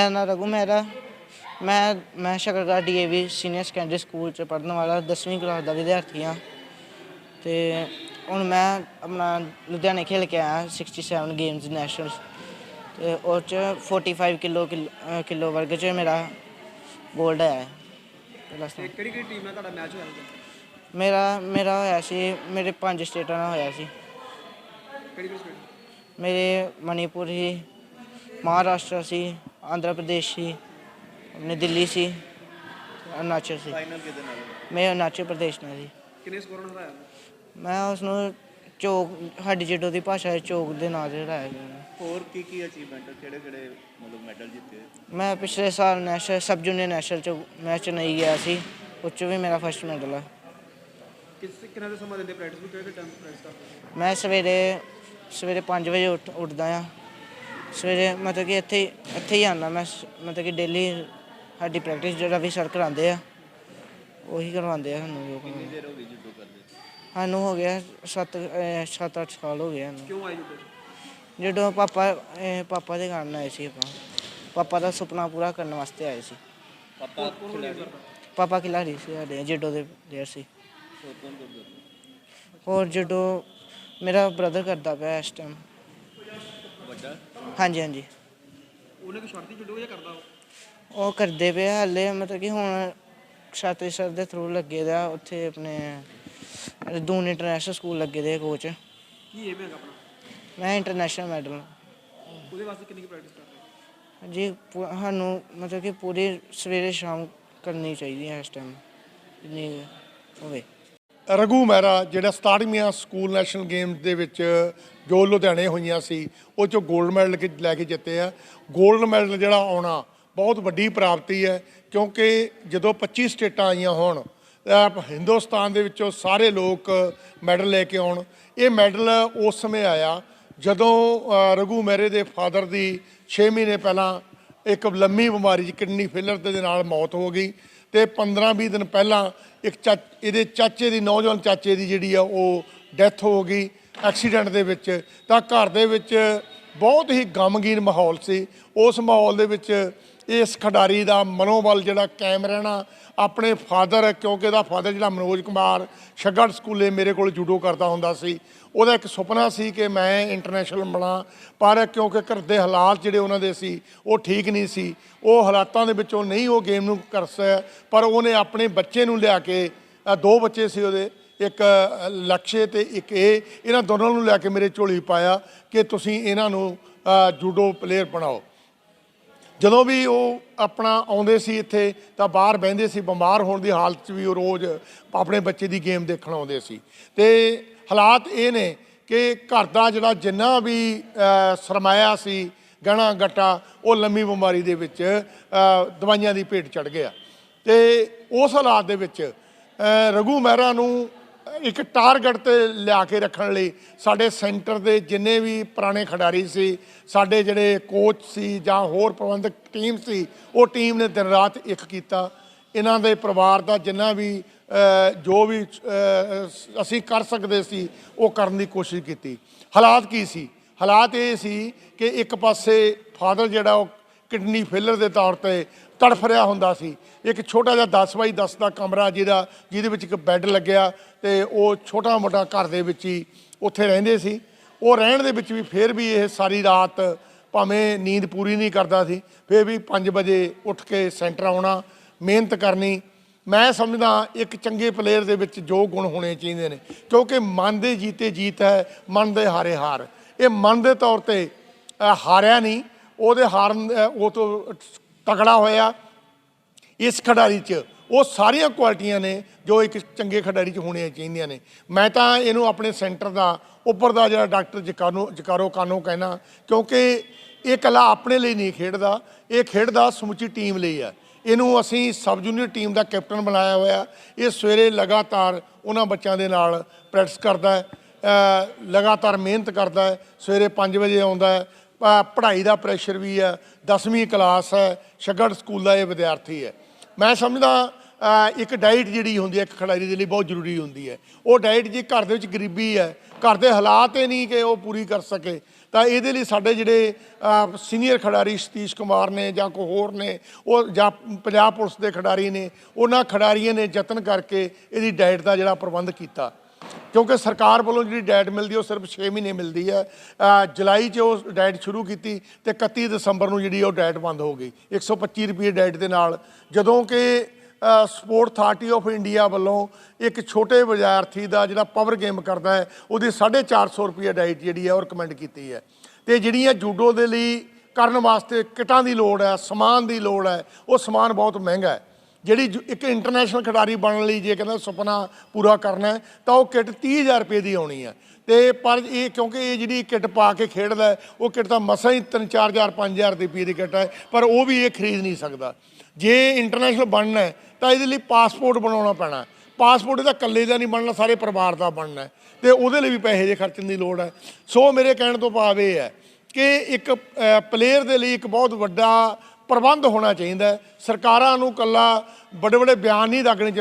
ਮੇਰਾ ਨਾਮ ਰਘੂ ਮਹਿਰਾ ਮੈਂ ਮੈਂ Shakargarh DAV senior secondary school ਚ ਪੜ੍ਹਨ ਵਾਲਾ 10ਵੀਂ ਕਲਾਸ ਦਾ ਵਿਦਿਆਰਥੀ ਹਾਂ। ਤੇ ਹੁਣ ਮੈਂ ਆਪਣਾ ਲੁਧਿਆਣੇ ਖੇਲ ਕੇ ਆਇਆ 67 ਗੇਮਸ ਨੈਸ਼ਨਲ ਤੇ ਉਹ ਚ 45 ਕਿਲੋ ਕਿਲੋ ਵਰਗ ਚ ਮੇਰਾ 골ਡ ਆਇਆ। ਹੈ ਪਹਿਲਾ ਤੇ ਸਥਾਨ। ਕਿਹੜੀ ਕਿਹੜੀ ਟੀਮ ਨਾਲ ਤੁਹਾਡਾ ਮੈਚ ਹੋਇਆ? ਸੀ ਮੇਰਾ ਮੇਰਾ ਹੋਇਆ ਸੀ ਮੇਰੇ ਪੰਜ ਸਟੇਟਾਂ ਨਾਲ ਹੋਇਆ ਸੀ। ਕਿਹੜੀ ਕਿਹੜੀ ਸਟੇਟ ਮੇਰੇ ਮਣੀਪੁਰ ਸੀ ਮਹਾਰਾਸ਼ਟਰ ਸੀ ਆਂਧਰਾ ਪ੍ਰਦੇਸ਼ ਸੀ ਆਪਣੇ ਦਿੱਲੀ ਸੀ ਅਰੁਣਾਚਲ ਸੀ। ਫਾਈਨਲ ਕਿਹਦੇ ਨਾਲ? ਮੈਂ ਅਰੁਣਾਚਲ ਪ੍ਰਦੇਸ਼ ਨਾਲ ਸੀ। ਕਿੰਨੇ ਸਕੋਰ ਨਾਲ ਹਰਾਇਆ ਮੈਂ ਉਸ ਨੂੰ ਚੋਕ ਸਾਡੀ ਜਿੱਡੋ ਦੀ ਭਾਸ਼ਾ ਹੈ ਚੋਕ ਦੇ ਨਾਂ ਤੇ ਹਰਾਇਆ ਗਿਆ ਹੋਰ ਕੀ ਕੀ ਅਚੀਵਮੈਂਟ ਕਿਹੜੇ ਕਿਹੜੇ ਮਤਲਬ ਮੈਡਲ ਜਿੱਤੇ? ਮੈਂ ਪਿਛਲੇ ਸਾਲ ਨੈਸ਼ਨਲ ਸਬ ਜੂਨੀਅਰ ਨੈਸ਼ਨਲ ਚ ਮੈਚ ਨਹੀਂ ਗਿਆ ਸੀ ਉਹ 'ਚ ਵੀ ਮੇਰਾ ਫਸਟ ਮੈਡਲ ਆ। ਕਿਸ ਕਿੰਨਾ ਦੇ ਸਮਾਂ ਦਿੰਦੇ ਪ੍ਰੈਕਟਿਸ ਨੂੰ ਕਿਹੜੇ ਟਾਈਮ ਪ੍ਰੈਕਟਿਸ ਕਰਦੇ? ਮੈਂ ਸਵੇਰੇ ਸਵੇਰੇ 5 ਵਜੇ ਉੱਠ ਉੱਠਦਾ ਆ ਸਵੇਰੇ ਮਤਲਬ ਕਿ ਇੱਥੇ ਇੱਥੇ ਹੀ ਆਉਂਦਾ ਮੈਂ ਸ- ਮਤਲਬ ਕਿ ਡੇਲੀ ਸਾਡੀ ਪ੍ਰੈਕਟਿਸ ਜਿਹੜਾ ਵੀ ਸਰ ਕਰਾਉਂਦੇ ਆ ਉਹੀ ਕਰਵਾਉਂਦੇ ਆ ਸਾਨੂੰ ਜੋ ਕਿੰਨੀ। ਦੇਰ ਹੋ ਗਈ ਜੁੱਡੋ ਕਰਦੇ? ਸਾਨੂੰ ਹੋ ਗਿਆ 7 7-8 ਸਾਲ ਹੋ ਗਏ ਸਾਨੂੰ। ਕਿਉਂ ਆਏ ਜੁੱਡੇ? ਜਦੋਂ ਪਾਪਾ ਅਹ ਪਾਪਾ ਦੇ ਕਾਰਨ ਆਏ ਸੀ ਆਪਾਂ ਪਾਪਾ ਦਾ ਸੁਪਨਾ ਪੂਰਾ ਕਰਨ ਵਾਸਤੇ ਆਏ ਸੀ। ਪਾਪਾ ਕਰਦਾ ਪਾਪਾ ਖਿਲਾੜੀ ਸੀ ਸਾਡੇ ਜਿੱਡੋ ਦੇ ਪਲੇਅਰ ਸੀ। ਹੋਰ ਕੌਣ ਕਰਦੇ ਹੋਰ ਜਦੋਂ ਮੇਰਾ ਬ੍ਰਦਰ ਕਰਦਾ ਪਿਆ ਇਸ ਟਾਈਮ ਵੱਡਾ? ਹਾਂਜੀ ਹਾਂਜੀ। ਉਹਨੇ ਕਿ ਸ਼ਰਤੀ ਜੁੱਡੋ ਜਾਂ ਕਰਦਾ ਉਹ? ਉਹ ਕਰਦੇ ਪਏ ਆ ਹਲੇ ਮਤਲਬ ਕਿ ਹੁਣ ਛਾਤਰੀ ਸਰ ਦੇ ਥਰੂ ਲੱਗੇ ਦਾ ਉੱਥੇ ਆਪਣੇ ਦੂਨ ਇੰਟਰਨੈਸ਼ਨਲ ਸਕੂਲ ਲੱਗੇ ਦੇ ਕੋਚ ਕੀ ਏਮ ਹੈਗਾ ਆਪਣਾ? ਮੈਂ ਇੰਟਰਨੈਸ਼ਨਲ ਮੈਡਲ ਉਹਦੇ ਵਾਸਤੇ ਕਿੰਨੀ ਪ੍ਰੈਕਟਿਸ ਕਰਦੇ? ਜੀ ਪੂ- ਸਾਨੂੰ ਮਤਲਬ ਕਿ ਪੂਰੀ ਸਵੇਰੇ ਸ਼ਾਮ ਕਰਨੀ ਚਾਹੀਦੀ ਹੈ ਇਸ ਟਾਈਮ ਜਿੰਨੀ ਹੋਵੇ। ਰਘੂ ਮਹਿਰਾ ਜਿਹੜਾ 67ਵੀਂ ਸਕੂਲ ਨੈਸ਼ਨਲ ਗੇਮਸ ਦੇ ਵਿੱਚ ਜੋ ਲੁਧਿਆਣੇ ਹੋਈਆਂ ਸੀ ਉਹ ਚੋਂ 골ਡ ਮੈਡਲ ਲੈ ਕੇ ਜਿੱਤੇ ਆ। 골ਡ ਮੈਡਲ ਜਿਹੜਾ ਆਉਣਾ ਬਹੁਤ ਵੱਡੀ ਪ੍ਰਾਪਤੀ ਹੈ ਕਿਉਂਕਿ ਜਦੋਂ 25 ਸਟੇਟਾਂ ਆਈਆਂ ਹੋਣ ਤਾਂ ਹਿੰਦੁਸਤਾਨ ਦੇ ਵਿੱਚੋਂ ਸਾਰੇ ਲੋਕ ਮੈਡਲ ਲੈ ਕੇ ਆਉਣ। ਇਹ ਮੈਡਲ ਉਸ ਸਮੇਂ ਆਇਆ ਜਦੋਂ ਅ, ਰਘੂ ਮਹਿਰੇ ਦੇ ਫਾਦਰ ਦੀ 6 ਮਹੀਨੇ ਪਹਿਲਾਂ ਇੱਕ ਲੰਮੀ ਬਿਮਾਰੀ ਚ ਕਿਡਨੀ ਫੇਲਰ ਦੇ ਨਾਲ ਮੌਤ ਹੋ ਗਈ ਤੇ 15-20 ਦਿਨ ਪਹਿਲਾਂ ਇੱਕ ਚਾ, ਇਹਦੇ ਚਾਚੇ ਦੀ, ਨੌਜਵਾਨ ਚਾਚੇ ਦੀ ਜਿਹੜੀ ਆ ਉਹ ਡੈਥ ਹੋ ਗਈ ਐਕਸੀਡੈਂਟ ਦੇ ਵਿੱਚ। ਤਾਂ ਘਰ ਦੇ ਵਿੱਚ ਬਹੁਤ ਹੀ ਗਮਗੀਨ ਮਾਹੌਲ ਸੀ। ਉਸ ਮਾਹੌਲ ਦੇ ਵਿੱਚ ਇਸ ਖਿਡਾਰੀ ਦਾ ਮਨੋਬਲ ਜਿਹੜਾ ਕਾਇਮ ਰਹਿਣਾ, ਆਪਣੇ ਫਾਦਰ ਕਿਉਂਕਿ ਇਹਦਾ ਫਾਦਰ ਜਿਹੜਾ ਮਨੋਜ ਕੁਮਾਰ ਸ਼ਗੜ ਸਕੂਲੇ ਮੇਰੇ ਕੋਲ ਜੂਡੋ ਕਰਦਾ ਹੁੰਦਾ ਸੀ। ਉਹਦਾ ਇੱਕ ਸੁਪਨਾ ਸੀ ਕਿ ਮੈਂ ਇੰਟਰਨੈਸ਼ਨਲ ਬਣਾ, ਪਰ ਕਿਉਂਕਿ ਘਰ ਦੇ ਹਾਲਾਤ ਜਿਹੜੇ ਉਹਨਾਂ ਦੇ ਸੀ, ਉਹ ਠੀਕ ਨਹੀਂ ਸੀ। ਉਹ ਹਾਲਾਤਾਂ ਦੇ ਵਿੱਚੋਂ ਨਹੀਂ ਉਹ ਗੇਮ ਨੂੰ ਕਰ ਸਕਿਆ ਪਰ ਉਹਨੇ ਆਪਣੇ ਬੱਚੇ ਨੂੰ ਲਿਆ ਕੇ ਦੋ ਬੱਚੇ ਸੀ ਉਹਦੇ, ਇੱਕ ਲਕਸ਼ੇ ਤੇ ਇੱਕ ਇਹ ਇਹਨਾਂ ਦੋਨਾਂ ਨੂੰ ਲਿਆ ਕੇ ਮੇਰੇ ਝੋਲੀ ਪਾਇਆ ਕਿ ਤੁਸੀਂ ਇਹਨਾਂ ਨੂੰ ਜੂਡੋ ਪਲੇਅਰ ਬਣਾਓ। ਜਦੋਂ ਵੀ ਉਹ ਆਪਣਾ ਆਉਂਦੇ ਸੀ ਇੱਥੇ ਤਾਂ ਬਾਹਰ ਬਹਿੰਦੇ ਸੀ ਬਿਮਾਰ ਹੋਣ ਦੀ ਹਾਲਤ 'ਚ ਵੀ ਉਹ ਰੋਜ਼ ਆਪਣੇ ਬੱਚੇ ਦੀ ਗੇਮ ਦੇਖਣ ਆਉਂਦੇ ਸੀ। ਤੇ ਹਾਲਾਤ ਇਹ ਨੇ ਕਿ ਘਰ ਦਾ ਜਿਹੜਾ ਜਿੰਨਾ ਵੀ ਸਰਮਾਇਆ ਸੀ ਗਣਾ ਗੱਟਾ ਉਹ ਲੰਮੀ ਬਿਮਾਰੀ ਦੇ ਵਿੱਚ ਦਵਾਈਆਂ ਦੀ ਭੇਟ ਚੜ ਗਿਆ। ਤੇ ਉਸ ਹਾਲਾਤ ਦੇ ਵਿੱਚ ਅ, ਰਘੂ ਮਹਿਰਾ ਨੂੰ ਇੱਕ ਟਾਰਗੇਟ ਤੇ ਲਿਆ ਕੇ ਰੱਖਣ ਲਈ ਸਾਡੇ ਸੈਂਟਰ ਦੇ ਜਿੰਨੇ ਵੀ ਪੁਰਾਣੇ ਖਿਡਾਰੀ ਸੀ, ਸਾਡੇ ਜਿਹੜੇ ਕੋਚ ਸੀ ਜਾਂ ਹੋਰ ਪ੍ਰਬੰਧਕ ਟੀਮ ਸੀ, ਉਹ ਟੀਮ ਨੇ ਦਿਨ ਰਾਤ ਇੱਕ ਕੀਤਾ। ਇਹਨਾਂ ਦੇ ਪਰਿਵਾਰ ਦਾ ਜਿੰਨਾ ਵੀ ਜੋ ਵੀ ਅਸੀਂ ਕਰ ਸਕਦੇ ਸੀ, ਉਹ ਕਰਨ ਦੀ ਕੋਸ਼ਿਸ਼ ਕੀਤੀ। ਹਾਲਾਤ ਕੀ ਸੀ? ਹਾਲਾਤ ਇਹ ਸੀ ਕਿ ਇੱਕ ਪਾਸੇ ਫਾਦਰ ਜਿਹੜਾ ਉਹ ਕਿਡਨੀ ਫੇਲਰ ਦੇ ਤੌਰ ਤੇ ਤੜਫ ਰਿਹਾ ਹੁੰਦਾ ਸੀ। ਇੱਕ ਛੋਟਾ ਜਿਹਾ 10 ਬਾਈ 10 ਦਾ ਕਮਰਾ ਜਿਹਦਾ, ਜਿਹਦੇ ਵਿੱਚ ਇੱਕ ਬੈੱਡ ਲੱਗਿਆ ਤੇ ਉਹ ਛੋਟਾ ਮੋਟਾ ਘਰ ਦੇ ਵਿੱਚ ਹੀ ਉੱਥੇ ਰਹਿੰਦੇ ਸੀ। ਉਹ ਰਹਿਣ ਦੇ ਵਿੱਚ ਵੀ ਫਿਰ ਵੀ ਇਹ ਸਾਰੀ ਰਾਤ ਭਾਵੇਂ ਨੀਂਦ ਪੂਰੀ ਨਹੀਂ ਕਰਦਾ ਸੀ, ਫਿਰ ਵੀ 5 ਵਜੇ ਉੱਠ ਕੇ ਸੈਂਟਰ ਆਉਣਾ, ਮਿਹਨਤ ਕਰਨੀ। ਮੈਂ ਸਮਝਦਾ ਇੱਕ ਚੰਗੇ ਪਲੇਅਰ ਦੇ ਵਿੱਚ ਜੋ ਗੁਣ ਹੋਣੇ ਚਾਹੀਦੇ ਨੇ, ਕਿਉਂਕਿ ਮਨ ਦੇ ਜੀਤੇ ਜੀਤ ਹੈ, ਮਨ ਦੇ ਹਾਰੇ ਹਾਰ। ਇਹ ਮਨ ਦੇ ਤੌਰ ਤੇ ਹਾਰਿਆ ਨਹੀਂ, ਉਹਦੇ ਹਾਰਨ ਉਹ ਤੋਂ ਤਕੜਾ ਹੋਇਆ ਇਸ ਖਿਡਾਰੀ 'ਚ। ਉਹ ਸਾਰੀਆਂ ਕੁਆਲਿਟੀਆਂ ਨੇ ਜੋ ਇੱਕ ਚੰਗੇ ਖਿਡਾਰੀ 'ਚ ਹੋਣੀਆਂ ਚਾਹੀਦੀਆਂ ਨੇ। ਮੈਂ ਤਾਂ ਇਹਨੂੰ ਆਪਣੇ ਸੈਂਟਰ ਦਾ, ਉੱਪਰ ਦਾ ਜਿਹੜਾ ਡਾਕਟਰ ਜਕਾਨੋ, ਜਕਾਰੋ ਕਾਨੋ ਕਹਿਣਾ, ਕਿਉਂਕਿ ਇਹ ਕਲਾ ਆਪਣੇ ਲਈ ਨਹੀਂ ਖੇਡਦਾ, ਇਹ ਖੇਡਦਾ ਸਮੁੱਚੀ ਟੀਮ ਲਈ ਹੈ ਇਹਨੂੰ ਅਸੀਂ ਸਬ ਜੂਨੀਅਰ ਟੀਮ ਦਾ ਕੈਪਟਨ ਬਣਾਇਆ ਹੋਇਆ। ਇਹ ਸਵੇਰੇ ਲਗਾਤਾਰ ਉਹਨਾਂ ਬੱਚਿਆਂ ਦੇ ਨਾਲ ਪ੍ਰੈਕਟਿਸ ਕਰਦਾ ਹੈ ਲਗਾਤਾਰ ਮਿਹਨਤ ਕਰਦਾ ਹੈ, ਸਵੇਰੇ 5 ਵਜੇ ਆਉਂਦਾ ਹੈ ਪੜ੍ਹਾਈ ਦਾ ਪ੍ਰੈਸ਼ਰ ਵੀ ਹੈ 10ਵੀਂ ਕਲਾਸ ਹੈ ਸ਼ਗੜ ਸਕੂਲ ਦਾ ਇਹ ਵਿਦਿਆਰਥੀ ਹੈ। ਮੈਂ ਸਮਝਦਾ ਇੱਕ ਡਾਈਟ ਜਿਹੜੀ ਹੁੰਦੀ ਹੈ, ਇੱਕ ਖਿਡਾਰੀ ਦੇ ਲਈ ਬਹੁਤ ਜ਼ਰੂਰੀ ਹੁੰਦੀ ਹੈ। ਉਹ ਡਾਈਟ ਜੇ ਘਰ ਦੇ ਵਿੱਚ ਗਰੀਬੀ ਹੈ, ਘਰ ਦੇ ਹਾਲਾਤ ਇਹ ਨਹੀਂ ਕਿ ਉਹ ਪੂਰੀ ਕਰ ਸਕੇ, ਤਾਂ ਇਹਦੇ ਲਈ ਸਾਡੇ ਜਿਹੜੇ ਸੀਨੀਅਰ ਖਿਡਾਰੀ ਸਤੀਸ਼ ਕੁਮਾਰ ਨੇ ਜਾਂ ਕੋਈ ਹੋਰ ਨੇ, ਉਹ ਜਾਂ ਪੰਜਾਬ ਪੁਲਿਸ ਦੇ ਖਿਡਾਰੀ ਨੇ, ਉਹਨਾਂ ਖਿਡਾਰੀਆਂ ਨੇ ਯਤਨ ਕਰਕੇ ਇਹਦੀ ਡਾਈਟ ਦਾ ਜਿਹੜਾ ਪ੍ਰਬੰਧ ਕੀਤਾ। ਕਿਉਂਕਿ ਸਰਕਾਰ ਵੱਲੋਂ ਜਿਹੜੀ ਡੈਟ ਮਿਲਦੀ ਉਹ ਸਿਰਫ 6 ਮਹੀਨੇ ਮਿਲਦੀ ਹੈ। ਜੁਲਾਈ 'ਚ ਉਹ ਡਾਈਟ ਸ਼ੁਰੂ ਕੀਤੀ ਤੇ 31 ਦਸੰਬਰ ਨੂੰ ਜਿਹੜੀ ਉਹ ਡੈਟ ਬੰਦ ਹੋ ਗਈ। 125 ਰੁਪਏ ਡੈਟ ਦੇ ਨਾਲ। ਜਦੋਂ ਕਿ ਸਪੋਰਟ ਅਥਾਰਟੀ ਆਫ ਇੰਡੀਆ ਵੱਲੋਂ ਇੱਕ ਛੋਟੇ ਵਿਦਿਆਰਥੀ ਦਾ ਜਿਹੜਾ ਪਾਵਰ ਗੇਮ ਕਰਦਾ ਹੈ, ਉਹਦੀ 450 ਰੁਪਏ ਡਾਈਟ ਜਿਹੜੀ ਹੈ ਉਹ ਰეკਮੈਂਡ ਕੀਤੀ ਹੈ। ਤੇ ਜਿਹੜੀਆਂ ਜੂਡੋ ਦੇ ਲਈ ਕਰਨ ਵਾਸਤੇ ਕਿਟਾਂ ਦੀ ਲੋੜ ਹੈ, ਸਮਾਨ ਦੀ ਲੋੜ ਹੈ, ਉਹ ਸਮਾਨ ਬਹੁਤ ਮਹਿੰਗਾ ਹੈ। ਜਿਹੜੀ ਜੋ- ਇੱਕ ਇੰਟਰਨੈਸ਼ਨਲ ਖਿਡਾਰੀ ਬਣਨ ਲਈ ਜੇ ਕਹਿੰਦਾ ਸੁਪਨਾ ਪੂਰਾ ਕਰਨਾ ਤਾਂ ਉਹ ਕਿੱਟ 30000 ਰੁਪਏ ਦੀ ਆਉਣੀ ਹੈ। ਤੇ ਪਰ ਇਹ ਕਿਉਂਕਿ ਇਹ ਜਿਹੜੀ ਕਿੱਟ ਪਾ ਕੇ ਖੇਡਦਾ ਉਹ ਕਿੱਟ ਤਾਂ ਮਸਾਂ ਹੀ 3-4000 5000 ਦੀ ਰੁਪਏ ਦੀ ਕਿੱਟ ਹੈ, ਪਰ ਉਹ ਵੀ ਇਹ ਖਰੀਦ ਨਹੀਂ ਸਕਦਾ। ਜੇ ਇੰਟਰਨੈਸ਼ਨਲ ਬਣਨਾ ਹੈ, ਤਾਂ ਇਹਦੇ ਲਈ ਪਾਸਪੋਰਟ ਬਣਾਉਣਾ ਪੈਣਾ ਪਾਸਪੋਰਟ ਇਹਦਾ ਇਕੱਲੇ ਦਾ ਨਹੀਂ ਬਣਨਾ, ਸਾਰੇ ਪਰਿਵਾਰ ਦਾ ਬਣਨਾ ਹੈ। ਤੇ ਉਹਦੇ ਲਈ ਵੀ ਪੈਸੇ ਦੇ ਖਰਚਣ ਦੀ ਲੋੜ ਹੈ। ਸੋ ਮੇਰੇ ਕਹਿਣ ਤੋਂ ਭਾਵ ਇਹ ਹੈ ਕਿ ਇੱਕ ਪਲੇਅਰ ਦੇ ਲਈ ਇੱਕ ਬਹੁਤ ਵੱਡਾ ਪ੍ਰਬੰਧ ਹੋਣਾ ਚਾਹੀਦਾ ਸਰਕਾਰਾਂ ਨੂੰ ਕੱਲਾ ਵੱਡੇ ਵੱਡੇ ਬਿਆਨ ਨਹੀਂ ਲੱਗਣੇ